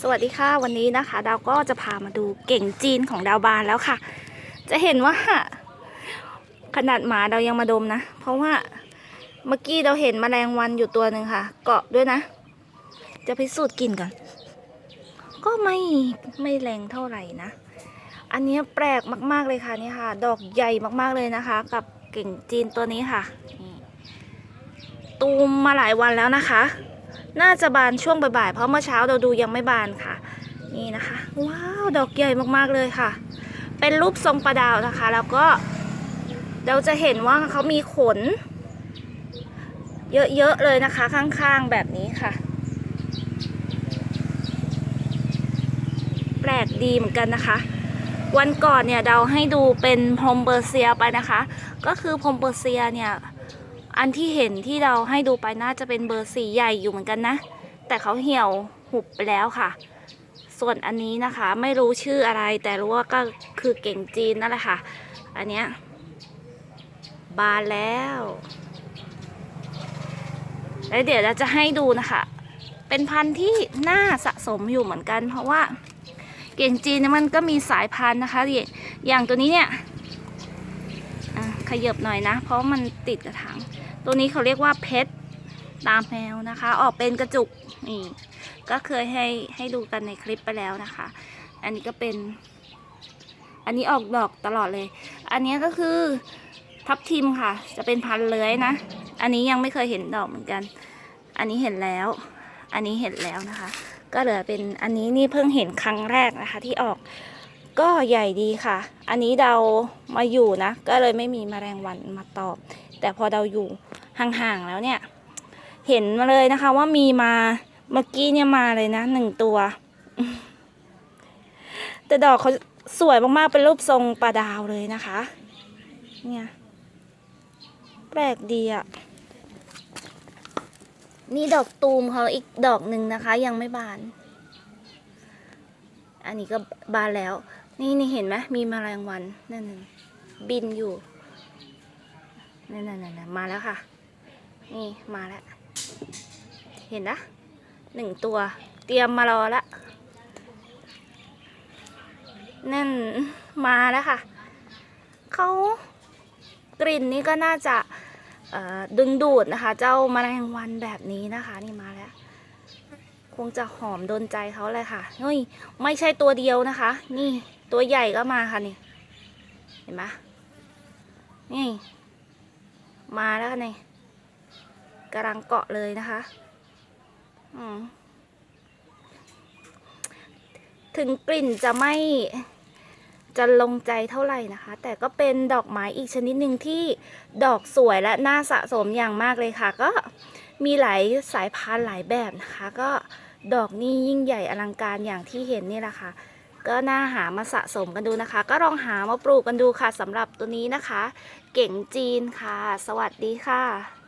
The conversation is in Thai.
สวัสดีค่ะวันนี้นะคะ ดาวก็จะพามาดูเก่งจีนของดาวบานแล้วค่ะ จะเห็นว่า ขนาดหมาเรายังมาดมนะ เพราะว่าเมื่อกี้เราเห็นแมลงวันอยู่ตัวหนึ่งค่ะ เกาะด้วยนะ จะพิสูจน์กลิ่นก่อนก็ไม่ไม่แรงเท่าไหร่นะ อันนี้แปลกมากๆเลยค่ะนี่ค่ะ ดอกใหญ่มากๆเลยนะคะ กับเก่งจีนตัวนี้ค่ะตูมมาหลายวันแล้วนะคะ น่าจะบานช่วงบ่ายๆ เพราะเมื่อเช้าเราดูยังไม่บานค่ะ นี่นะคะ ว้าว ดอกใหญ่มากๆเลยค่ะ เป็นรูปทรงประดาวนะคะ แล้วก็เราจะเห็นว่าเขามีขน เยอะๆเลยนะคะ ข้างๆแบบนี้ค่ะ แปลกดีเหมือนกันนะคะวันก่อนเนี่ยเราให้ดูเป็นพรมเปอร์เซียไปนะคะ ก็คือพรมเปอร์เซียเนี่ย อันที่เห็นที่เราให้ดูไปน่าจะเป็นเบอร์สีใหญ่อยู่เหมือนกันนะ แต่เขาเหี่ยวหุบไปแล้วค่ะ ส่วนอันนี้นะคะไม่รู้ชื่ออะไรแต่รู้ว่าก็คือเก่งจีนนั่นแหละค่ะ อันเนี้ยบานแล้ว แล้วเดี๋ยวเราจะให้ดูนะคะ เป็นพันธุ์ที่น่าสะสมอยู่เหมือนกัน เพราะว่าเก่งจีนเนี่ยมันก็มีสายพันธุ์นะคะ อย่างตัวนี้เนี่ย ยับหน่อยนะ เพราะมันติดกระถางตัวนี้เขาเรียกว่าเพชรตามแมวนะคะ ออกเป็นกระจุกนี่ก็เคยให้ให้ดูกันในคลิปไปแล้วนะคะ อันนี้ก็เป็น อันนี้ออกดอกตลอดเลย อันนี้ก็คือทับทิมค่ะ จะเป็นพันเลื้อยนะ อันนี้ยังไม่เคยเห็นดอกเหมือนกัน อันนี้เห็นแล้ว อันนี้เห็นแล้วนะคะ ก็เหลือเป็นอันนี้นี่เพิ่งเห็นครั้งแรกนะคะ ที่ออก ก็ใหญ่ดีค่ะ อันนี้เรามาอยู่นะ ก็เลยไม่มีแมลงวันมาตอบ แต่พอเราอยู่ห่างๆแล้วเนี่ย เห็นมาเลยนะคะว่ามีมาเมื่อกี้เนี่ยมาเลยนะหนึ่งตัว แต่ดอกเขาสวยมากๆ เป็นรูปทรงปลาดาวเลยนะคะ เนี่ย แปลกดีอะ่ะ นี่ดอกตูมเขาอีกดอกหนึ่งนะคะ ยังไม่บาน อันนี้ก็บานแล้ว นี่นี่เห็นไหมมีมแมลงวันนั่นนึ่งบินอยู่นั่นนั่นนั่นมาแล้วค่ะ นี่มาแล้ว เห็นนะหนึ่งตัว เตรียมมารอละนั่นมาแล้วค่ะเขากลิ่นนี้ก็น่าจะดึงดูดนะคะ เจ้าแมลงวันแบบนี้นะคะ นี่มาแล้ว คงจะหอมโดนใจเขาเลยค่ะเฮ้ยไม่ใช่ตัวเดียวนะคะ นี่ ตัวใหญ่ก็มาค่ะนี่ เห็นไหมนี่ มาแล้วค่ะนี่กำลังเกาะเลยนะคะ อืมถึงกลิ่นจะไม่จะลงใจเท่าไหร่นะคะ แต่ก็เป็นดอกไม้อีกชนิดหนึ่งที่ดอกสวยและน่าสะสมอย่างมากเลยค่ะ ก็มีหลายสายพันธุ์หลายแบบนะคะ ก็ดอกนี่ยิ่งใหญ่อลังการอย่างที่เห็นนี่แหละค่ะ ก็น่าหามาสะสมกันดูนะคะ ก็ลองหามาปลูกกันดูค่ะสำหรับตัวนี้นะคะ เก่งจีนค่ะ สวัสดีค่ะ